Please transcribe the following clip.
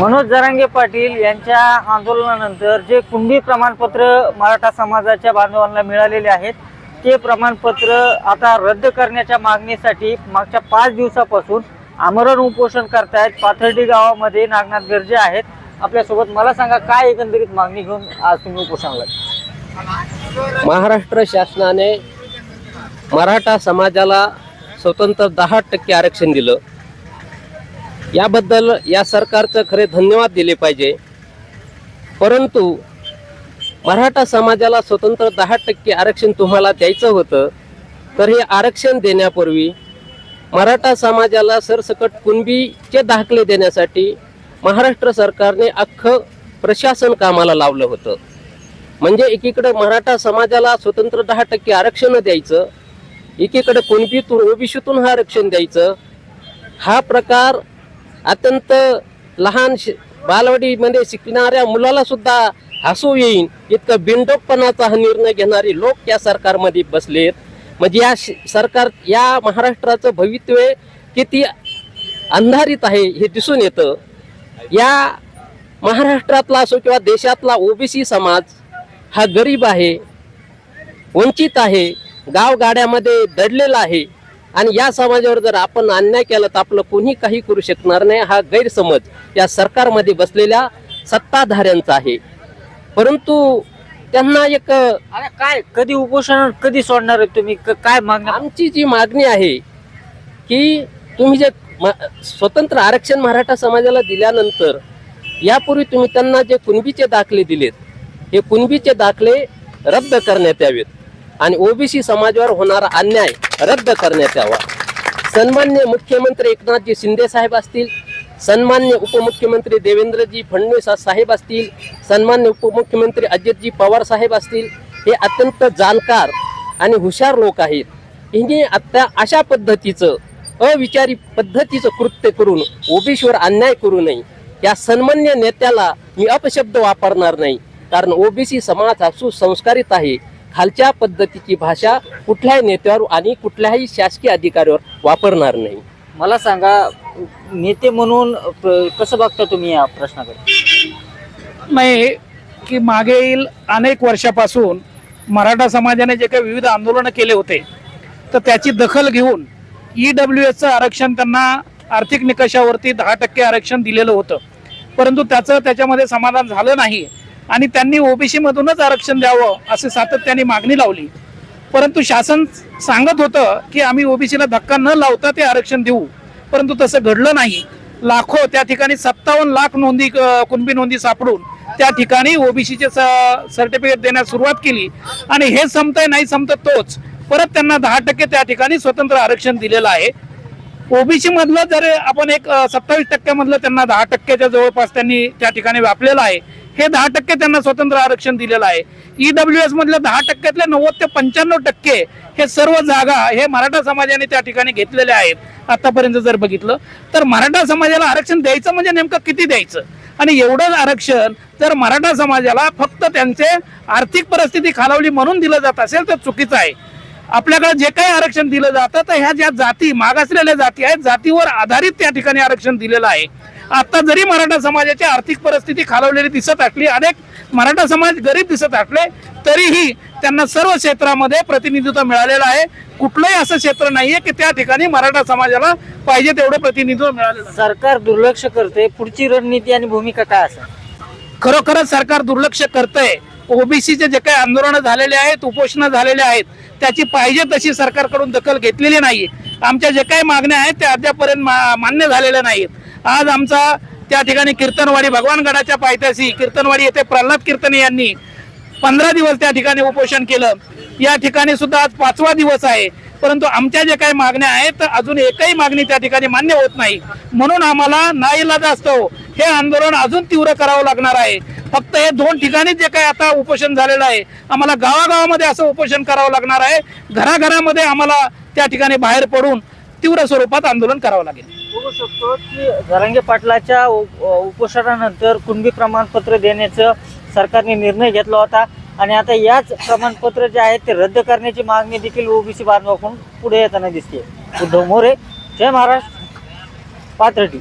मनोज जरांगे पाटील यांच्या आंदोलनानंतर जे कुंडी प्रमाणपत्र मराठा समाजाच्या बांधवांना मिळालेले आहेत ते प्रमाणपत्र आता रद्द करण्याच्या मागणीसाठी मागच्या पाच दिवसापासून आमरण उपोषण करतायत. पाथर्डी गावामध्ये नागनाथ गर्जे आहेत. आपल्यासोबत मला सांगा काय एकंदरीत मागणी घेऊन आज तुम्ही उपोषणाला महाराष्ट्र शासनाने मराठा समाजाला स्वतंत्र दहा टक्के आरक्षण दिलं. याबद्दल या सरकारचं खरे धन्यवाद दिले पाहिजे. परंतु मराठा समाजाला स्वतंत्र दहा टक्के आरक्षण तुम्हाला द्यायचं होतं तर हे आरक्षण देण्यापूर्वी मराठा समाजाला सरसकट कुणबीचे दाखले देण्यासाठी महाराष्ट्र सरकारने अख्खं प्रशासन कामाला लावलं होतं. म्हणजे एकीकडं मराठा समाजाला स्वतंत्र दहा टक्के आरक्षण द्यायचं एकीकडे कुणबीतून ओबीसीतून हा आरक्षण द्यायचं हा प्रकार अत्यंत लहान शि- बालवाडीमध्ये शिकणाऱ्या मुलाला सुद्धा हसू येईन. इतका बिनडोकपणाचा हा निर्णय घेणारे लोक या सरकारमध्ये बसलेत. म्हणजे या सरकार या महाराष्ट्राचं भवितव्य किती अंधारित आहे हे दिसून येतं. या महाराष्ट्रातला असो किंवा देशातला ओबीसी समाज हा गरीब आहे वंचित आहे गावगाड्यामध्ये दडलेला आहे. आणि या समाजावर जर आपण अन्याय केला तर आपलं कोणी काही करू शकणार नाही. हा गैरसमज या सरकारमध्ये बसलेल्या सत्ताधाऱ्यांचा आहे. परंतु त्यांना एक काय कधी उपोषण कधी सोडणार आहे तुम्ही? काय मागण्या आमची जी मागणी आहे की तुम्ही जे स्वतंत्र आरक्षण मराठा समाजाला दिल्यानंतर यापूर्वी तुम्ही त्यांना जे कुणबीचे दाखले दिलेत हे कुणबीचे दाखले रद्द करण्यात यावेत. आणि ओबीसी समाजावर होणारा अन्याय रद्द करण्यात यावा. सन्मान्य मुख्यमंत्री एकनाथजी शिंदे साहेब असतील सन्मान्य उपमुख्यमंत्री देवेंद्रजी फडणवीस साहेब असतील सन्मान्य उपमुख्यमंत्री अजितजी पवार साहेब असतील हे अत्यंत जाणकार आणि हुशार लोक आहेत. हिने आत्ता अशा पद्धतीचं अविचारी पद्धतीचं कृत्य करून ओबीसीवर अन्याय करू नये. या सन्मान्य नेत्याला मी अपशब्द वापरणार नाही कारण ओबीसी समाज हा सुसंस्कारित आहे. खालच्या पद्धतीची भाषा कुठल्याही नेत्यावर आणि कुठल्याही शासकीय अधिकाऱ्यावर वापरणार नाही. मला सांगा नेते म्हणून प- कसं बघता तुम्ही या प्रश्नाकडे? नाही की मागे येईल अनेक वर्षापासून मराठा समाजाने जे काही विविध आंदोलनं केले होते तर त्याची दखल घेऊन ई डब्ल्यू एसचं आरक्षण त्यांना आर्थिक निकषावरती दहा टक्के आरक्षण दिलेलं होतं. परंतु त्याचं त्याच्यामध्ये समाधान झालं नाही. आणि त्यांनी ओबीसी मधूनच आरक्षण द्यावं असे सातत्याने मागणी लावली. परंतु शासन सांगत होतं की आम्ही ओबीसीला धक्का न लावता ते आरक्षण देऊ. परंतु तसं घडलं नाही. लाखो त्या ठिकाणी सत्तावन्न लाख नोंदी अं, कुणबी नोंदी सापडून त्या ठिकाणी ओबीसीचे सर्टिफिकेट देण्यास सुरुवात केली. आणि हे संपतंय नाही संपत तोच. परत त्यांना दहा टक्के त्या ठिकाणी स्वतंत्र आरक्षण दिलेलं आहे. ओबीसी मधलं जर आपण एक सत्तावीस टक्क्यामधलं त्यांना दहा टक्क्याच्या जवळपास त्यांनी त्या ठिकाणी व्यापलेलं आहे हे दहा टक्के त्यांना स्वतंत्र आरक्षण दिलेलं आहे. ईडब्ल्यू एस मधल्या दहा टक्क्यातल्या नव्वद ते पंच्याण्णव टक्के हे सर्व जागा हे मराठा समाजाने त्या ठिकाणी घेतलेल्या आहेत आतापर्यंत जर बघितलं. तर मराठा समाजाला आरक्षण द्यायचं म्हणजे नेमकं किती द्यायचं? आणि एवढं आरक्षण जर मराठा समाजाला फक्त त्यांचे आर्थिक परिस्थिती खालावली म्हणून दिलं जात असेल तर चुकीचं आहे. आपल्याकडे जे काही आरक्षण दिलं जातं तर ह्या ज्या जाती मागासलेल्या जाती आहेत जातीवर आधारित त्या ठिकाणी आरक्षण दिलेलं आहे. आता जरी मराठा समाजाची आर्थिक परिस्थिती खालवलेली दिसत असली अनेक मराठा समाज गरीब दिसत असले तरीही त्यांना सर्व क्षेत्रामध्ये प्रतिनिधित्व मिळालेलं आहे. कुठलंही असं क्षेत्र नाहीये की त्या ठिकाणी मराठा समाजाला पाहिजे तेवढं प्रतिनिधित्व मिळालेलं. सरकार दुर्लक्ष करते पुढची रणनीती आणि भूमिका काय असेल? खरोखरच सरकार दुर्लक्ष करतंय. ओबीसीचे जे काही आंदोलनं झालेले आहेत उपोषणं झालेले आहेत त्याची पाहिजे तशी सरकारकडून दखल घेतलेली नाही आमच्या जे काही मागण्या आहेत त्या अद्यापर्यंत मा- मान्य झालेल्या नाहीत आज आमचा त्या ठिकाणी कीर्तनवाडी भगवानगडाच्या पायथ्याशी कीर्तनवाडी येथे प्रल्हाद कीर्तने यांनी पंधरा दिवस त्या ठिकाणी उपोषण केलं. या ठिकाणी सुद्धा आज पाचवा दिवस आहे. परंतु आमच्या जे काही मागण्या आहेत तर अजून एकही मागणी त्या ठिकाणी मान्य होत नाही. म्हणून आम्हाला नाईलाज असतो. हे आंदोलन अजून तीव्र करावं लागणार आहे. फक्त हे दोन ठिकाणी जे काही आता उपोषण झालेलं आहे आम्हाला गावागावामध्ये असं उपोषण करावं लागणार आहे. घराघरामध्ये आम्हाला त्या ठिकाणी बाहेर पडून तीव्र स्वरूपात आंदोलन करावं लागेल. बघू शकतो की जरांगे पाटलाच्या उप- उपोषणानंतर कुणबी प्रमाणपत्र देण्याचं सरकारने निर्णय घेतला होता. आणि आता याच प्रमाणपत्र जे आहेत ते रद्द करण्याची मागणी देखील ओबीसी बांधवाकडून पुढे येताना दिसते. उद्धव मोरे जय महाराष्ट्र पात्रटी